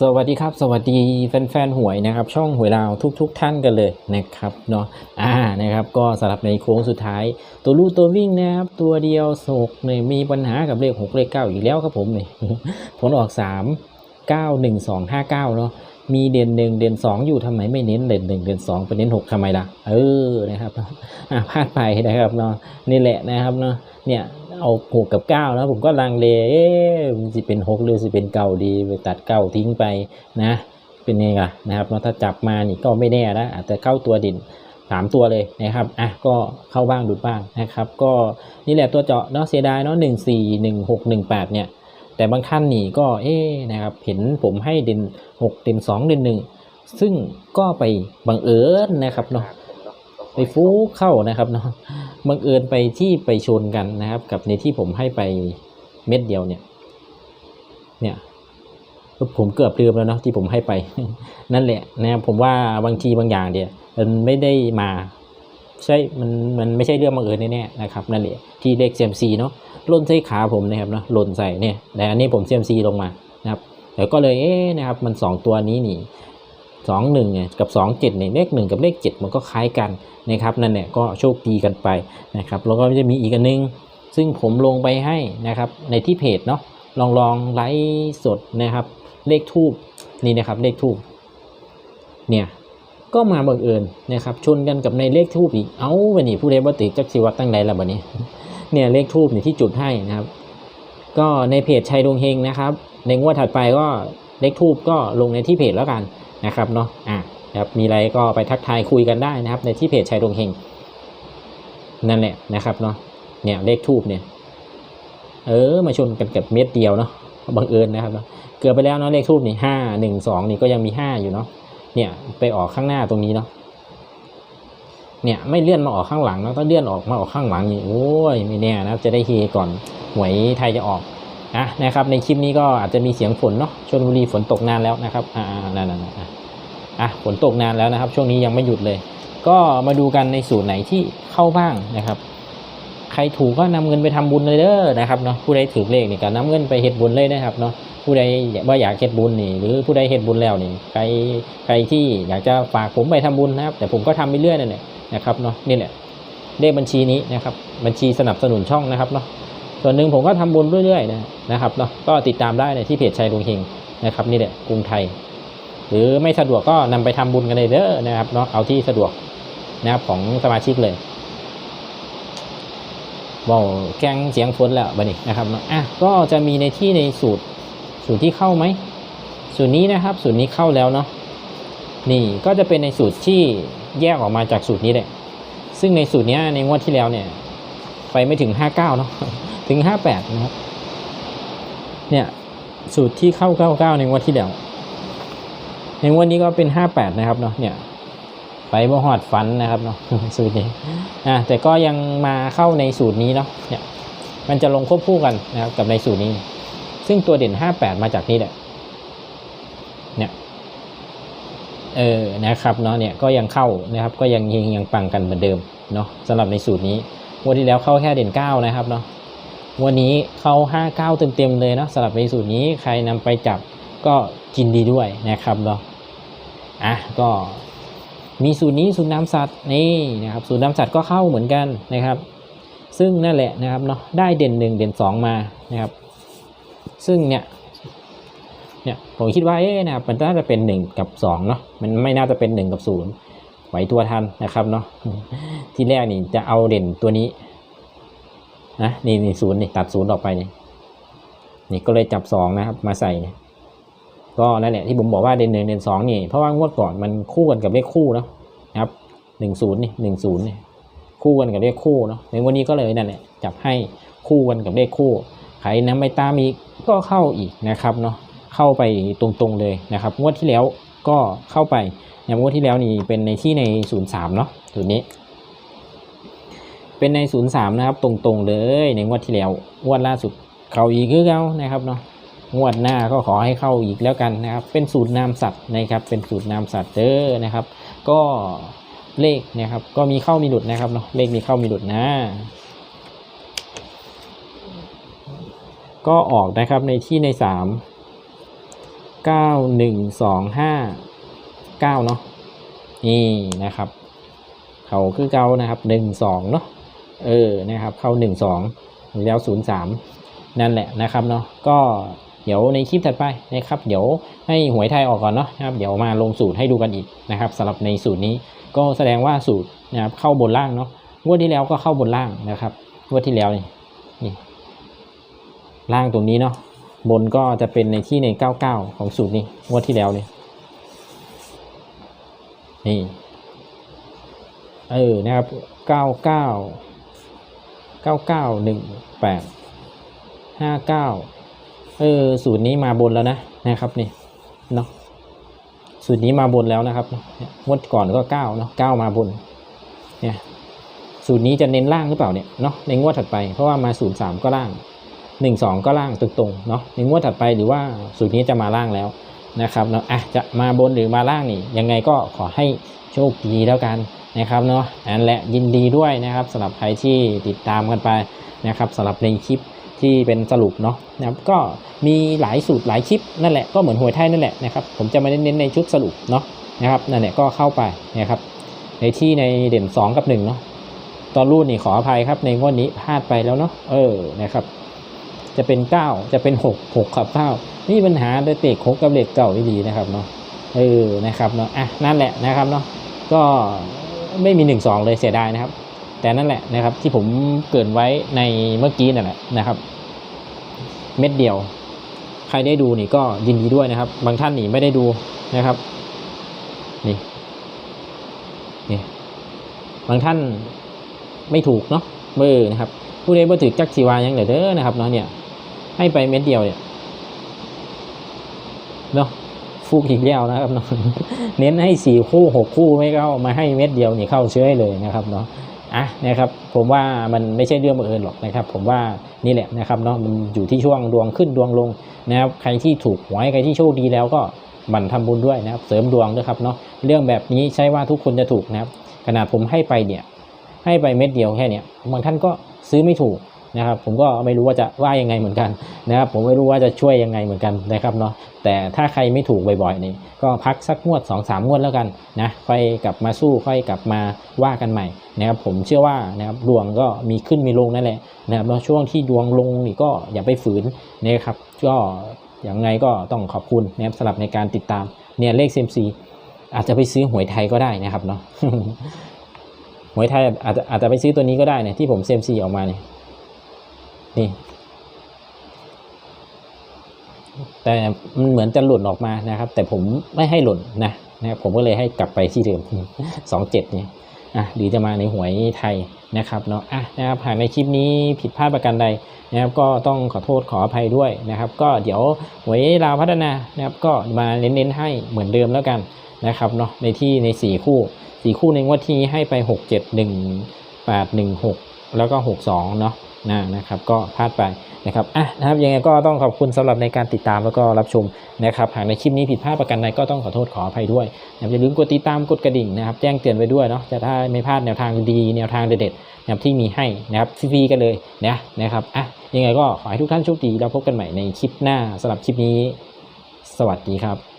สวัสดีครับ สวัสดีแฟนๆหวยนะครับ ช่องหวยลาวทุกๆท่านกันเลยนะครับเนาะอ่านะครับ ก็สำหรับในโค้งสุดท้าย ตัวลู่ตัววิ่งนะครับ ตัวเดียวโศกเนี่ยมีปัญหากับเลข6เลข9อีกแล้วครับผมเนี่ยผลออก3 9 1 2 5 9เนาะ มีเด่นหนึ่งเด่นสองอยู่ทำไมไม่เน้นเด่นหนึ่งเด่นสองไปเน้นหกทำไมล่ะ เออนะครับอะพลาดไปนะครับเนาะนี่แหละนะครับเนาะเนี่ยเอาหกกับเก้านะผมก็ลังเลเอ๊ะจะเป็นหกหรือจะเป็นเก้าดีไปตัดเก้าทิ้งไปนะเป็นไงล่ะนะครับเนาะถ้าจับมานี่ก็ไม่แน่นะอาจจะเข้าตัวดินสามตัวเลยนะครับอะก็เข้าบ้างหลุดบ้างนะครับ ก็นี่แหละตัวเจาะเนาะเสียดายเนาะหนึ่งสี่หนึ่งหกหนึ่งแปดเนี่ย แต่บางท่านนี่ก็เอ๊ะนะครับเห็นผมให้เด่นหกเด่นสองเด่นหนึ่งซึ่งก็ไปบังเอิญนะครับเนาะไปฟูเข้านะครับเนาะบังเอิญไปที่ไปชนกันนะครับ กับในที่ผมให้ไปเม็ดเดียวเนี่ย เนี่ยผมเกือบลืมแล้วเนาะที่ผมให้ไป นั่นแหละนะครับผมว่าบางทีบางอย่างเดียมันไม่ได้มา ใช่มันมันไม่ใช่เรื่องบังเอิญแน่ๆนะครับนั่นแหละที่เลขเซียมซีเนาะล่นใส่ขาผมนะครับเนาะหล่นใส่เนี่ยแต่อันนี้ผมเซียมซีลงมานะครับแล้วก็เลยเอ๊ะนะครับมันสองตัวนี้นี่สองหนึ่งเนี่ยกับสองเจ็ดเนี่ยเลขหนึ่งกับเลขเจ็ดมันก็คล้ายกันนะครับนั่นแหละก็โชคดีกันไปนะครับแล้วก็จะมีอีกอันนึง ซึ่งผมลงไปให้นะครับในที่เพจเนาะลองลองไลฟ์สดนะครับเลขทูบนี่นะครับเลขทูบเนี่ย ก็มาบังเอิญนะครับชนกันกับในเลขทูบอีกเอ้าวันนี้ผู้ใดบ่ติจักสิวัดตั้งใดละบัดนี้เนี่ยเลขทูบเนี่ยที่จุดให้นะครับ ก็ในเพจชัยดวงเฮงนะครับ ในงวดถัดไปก็เลขทูบก็ลงในที่เพจแล้วกันนะครับเนาะอะครับมีอะไรก็ไปทักทายคุยกันได้นะครับ ในที่เพจชัยดวงเฮงนั่นแหละนะครับเนาะเนี่ยเลขทูบเนี่ย เออมาชนกันกับเม็ดเดียวเนาะบังเอิญนะครับเนาะเกือบไปแล้วเนาะเลขทูบนี่ห้าหนึ่งสองนี่ก็ยังมีห้าอยู่เนาะ เนี่ยไปออกข้างหน้าตรงนี้เนาะเนี่ยไม่เลื่อนมาออกข้างหลังเนาะถ้าเลื่อนออกมาออกข้างหลังนี่โอ้ยไม่แน่นะจะได้เฮก่อนหวยไทยจะออกอะนะครับ ในคลิปนี้ก็อาจจะมีเสียงฝนเนาะชลบุรีฝนตกนานแล้วนะครับอ่านั่นนั่นอะอะฝนตกนานแล้วนะครับ ช่วงนี้ยังไม่หยุดเลย ก็มาดูกันในสูตรไหนที่เข้าบ้างนะครับ ใครถูกก็นำเงินไปทำบุญเลยเด้อนะครับเนาะผู้ใดถือเลขนี่ก็นำเงินไปเฮ็ดบุญเลยนะครับเนาะ ผู้ใดว่าอยากเฮ็ดบุญนี่ หรือผู้ใดเฮ็ดบุญแล้วนี่ใครใครที่อยากจะฝากผมไปทำบุญนะครับ แต่ผมก็ทำไปเรื่อยนั่นแหละนะครับเนาะนี่แหละเลขบัญชีนี้นะครับ บัญชีสนับสนุนช่องนะครับเนาะส่วนหนึ่งผมก็ทำบุญเรื่อยๆนะนะครับเนาะก็ติดตามได้ในที่เพจชัยดวงเฮงนะครับนี่แหละกรุงไทย หรือไม่สะดวกก็นำไปทำบุญกันเลยเด้อนะครับเนาะเอาที่สะดวกนะครับของสมาชิกเลยบอกแกงเสียงฝนแล้วบัดนี้นะครับเนาะอะก็จะมีในที่ในสูตร สูตรที่เข้าไหมสูตรนี้นะครับ สูตรนี้เข้าแล้วเนาะนี่ก็จะเป็นในสูตรที่แยกออกมาจากสูตรนี้แหละซึ่งในสูตรเนี้ยในงวดที่แล้วเนี่ย ไปไม่ถึงห้าเก้าเนาะถึงห้าแปดนะครับ เนี่ยสูตรที่เข้าเก้าเก้าในงวดที่แล้ว ในงวดนี้ก็เป็นห้าแปดนะครับเนาะเนี่ยไปบ่หอดฟันนะครับเนาะสูตรนี้อะแต่ก็ยังมาเข้าในสูตรนี้เนาะเนี่ยมันจะลงควบคู่กันนะครับกับในสูตรนี้ ซึ่งตัวเด่น 58 มาจากนี่แหละเนี่ยเออนะครับเนาะเนี่ยก็ยังเข้านะครับก็ยังยังยังปังกันเหมือนเดิมเนาะสำหรับในสูตรนี้วันที่แล้วเข้าแค่เด่น 9 นะครับเนาะวันนี้เข้า 59 เต็มๆเลยเนาะสำหรับในสูตรนี้ใครนำไปจับก็กินดีด้วยนะครับเนาะอะก็มีสูตรนี้สูตรน้ำสัตว์นี่นะครับสูตรน้ำสัตว์ก็เข้าเหมือนกันนะครับ ซึ่งนั่นแหละนะครับเนาะได้เด่นหนึ่งเด่นสองมานะครับ ซึ่งเนี่ยเนี่ยผมคิดว่าเอ๊ะนะครับมันน่าจะเป็นหนึ่งกับสองเนาะมันไม่น่าจะเป็นหนึ่งกับศูนย์ไหวตัวทันนะครับเนาะที่แรกนี่จะเอาเด่นตัวนี้นะนี่นี่ศูนย์นี่ตัดศูนย์ออกไปนี่นี่ก็เลยจับสองนะครับ มาใส่ก็นั่นแหละที่ผมบอกว่าเด่นหนึ่งเด่นสองนี่เพราะว่างวดก่อนมันคู่กันกับเลขคู่เนาะนะครับหนึ่งศูนย์นี่หนึ่งศูนย์นี่คู่กันกับเลขคู่เนาะในวันนี้ก็เลยนั่นแหละจับให้คู่กันกับเลขคู่ ใครนำไปตามอีกก็เข้าอีกนะครับเนาะเข้าไปตรงๆเลยนะครับงวดที่แล้วก็เข้าไปอย่างงวดที่แล้วนี่เป็นในที่ในศูนย์สามเนาะตัวนี้ เป็นในศูนย์สามนะครับตรงๆเลยในงวดที่แล้วงวดล่าสุดเข้าอีกคือเขานะครับเนาะงวดหน้าก็ขอให้เข้าอีกแล้วกันนะครับ เป็นสูตรนามสัตว์นะครับ เป็นสูตรนามสัตว์เด้อนะครับ ก็เลขนะครับ ก็มีเข้ามีหลุดนะครับเนาะเลขมีเข้ามีหลุดนะ ก็ออกนะครับในที่ในสามเก้าหนึ่งสองห้าเก้าเนาะนี่นะครับเขาคือเก้านะครับหนึ่งสองเนาะเออนะครับเข้าหนึ่งสองแล้วศูนย์สามนั่นแหละนะครับเนาะก็เดี๋ยวในคลิปถัดไปนะครับ เดี๋ยวให้หวยไทยออกก่อนเนาะนะครับ เดี๋ยวมาลงสูตรให้ดูกันอีกนะครับสำหรับในสูตรนี้ก็แสดงว่าสูตรนะครับเข้าบนล่างเนาะงวดที่แล้วก็เข้าบนล่างนะครับงวดที่แล้วนี่นี่ ล่างตรงนี้เนาะบนก็จะเป็นในที่ใน 99 ของสูตรนี้งวดที่แล้วเนี่ยนี่เออนะครับ 99 99 18 59 เออสูตรนี้มาบนแล้วนะนะครับนี่เนาะสูตรนี้มาบนแล้วนะครับเนี่ยงวดก่อนก็9เนาะ9มาบนเนี่ยสูตรนี้จะเน้นล่างหรือเปล่าเนี่ยเนาะในงวดถัดไปเพราะว่ามา 03 ก็ล่าง หนึ่งสองก็ล่างตรงๆเนาะในงวดถัดไปหรือว่าสูตรนี้จะมาล่างแล้วนะครับเนาะอะจะมาบนหรือมาล่างนี่ยังไงก็ขอให้โชคดีแล้วกันนะครับเนาะอันและยินดีด้วยนะครับสำหรับใครที่ติดตามกันไปนะครับสำหรับในคลิปที่เป็นสรุปเนาะนะครับก็มีหลายสูตรหลายคลิปนั่นแหละก็เหมือนหวยไทยนั่นแหละนะครับผมจะมาเน้นในชุดสรุปเนาะนะครับนั่นแหละก็เข้าไปนะครับในที่ในเด่น 2 กับ1เนาะตอนรูดนี่ขออภัยครับในงวดนี้พลาดไปแล้วเนาะเออนะครับ จะเป็น 9 จะเป็น 6 6กับ9นี่ปัญหาโดยเตะคกกับเหล็กเก่าไม่ดีนะครับเนาะเออนะครับเนาะอะนั่นแหละนะครับเนาะก็ไม่มี 1 2 เลยเสียดายนะครับ แต่นั่นแหละนะครับที่ผมเกินไว้ในเมื่อกี้นั่นแหละนะครับ เม็ดเดียว ใครได้ดูนี่ก็ยินดีด้วยนะครับ บางท่านนี่ไม่ได้ดูนะครับนี่นี่บางท่านไม่ถูกเนาะเบอร์นะครับผู้ใดบ่ถือจักชีวายังเหลือเด้อนะครับเนาะเนี่ย ให้ไปเม็ดเดียวเนี่ยเนาะฟูกอีกแล้วนะครับเนาะเน้นให้สี่คู่หกคู่ไม่เข้ามาให้เม็ดเดียวนี่เข้าเชื้อเลยนะครับเนาะอะนะครับผมว่ามันไม่ใช่เรื่องบังเอิญหรอกนะครับ ผมว่านี่แหละนะครับเนาะมันอยู่ที่ช่วงดวงขึ้นดวงลงนะครับใครที่ถูกหวยใครที่โชคดีแล้วก็หมั่นทำบุญด้วยนะครับ เสริมดวงด้วยครับเนาะเรื่องแบบนี้ใช่ว่าทุกคนจะถูกนะครับขนาดผมให้ไปเนี่ยให้ไปเม็ดเดียวแค่เนี้ยบางท่านก็ซื้อไม่ถูก นะครับ ผมก็ไม่รู้ว่าจะว่ายังไงเหมือนกันนะครับ ผมไม่รู้ว่าจะช่วยยังไงเหมือนกันนะครับเนาะแต่ถ้าใครไม่ถูกบ่อยๆนี่ก็พักสักงวด2อสามงวดแล้วกันนะค่อยกลับมาสู้ค่อยกลับมาว่ากันใหม่นะครับผมเชื่อว่านะครับดวงก็มีขึ้นมีลงนั่นแหละนะครับแล้วช่วงที่ดวงลงนี่ก็อย่าไปฝืนนะครับก็อย่างไงก็ต้องขอบคุณนะครับสำหรับในการติดตามเนี่ยเลข CMC อาจจะไปซื้อหวยไทยก็ได้นะครับเนาะหวยไทยอาจจะอาจจะไปซื้อตัวนี้ก็ได้เนี่ยที่ผมเซมซีออกมาเนี่ย นี่ แต่มันเหมือนจะหล่นออกมานะครับ แต่ผมไม่ให้หล่นนะนะครับผมก็เลยให้กลับไปที่เดิมสองเจ็ดนี่อะหรือจะมาในหวยไทยนะครับเนาะอะนะครับหากในคลิปนี้ผิดพลาดประการใดนะครับก็ต้องขอโทษขออภัยด้วยนะครับ ก็เดี๋ยวหวยลาวพัฒนานะครับก็มาเน้นๆให้เหมือนเดิมแล้วกันนะครับเนาะในที่ในสี่คู่สี่คู่ในงวดที่ให้ไปหกเจ็ดหนึ่งแปดหนึ่งหกแล้วก็หกสองเนาะ นะนะครับ ก็พลาดไปนะครับอะนะครับยังไงก็ต้องขอบคุณสำหรับในการติดตามแล้วก็รับชมนะครับหากในคลิปนี้ผิดพลาดประการใดก็ต้องขอโทษขออภัยด้วยนะอย่าลืมกดติดตามกดกระดิ่งนะครับแจ้งเตือนไว้ด้วยเนาะจะได้ไม่พลาดแนวทางดีแนวทางเด็ดๆนะครับที่มีให้นะครับฟรีๆกันเลยนะนะครับอะยังไงก็ขอให้ทุกท่านโชคดีแล้วพบกันใหม่ในคลิปหน้าสำหรับคลิปนี้ สวัสดีครับ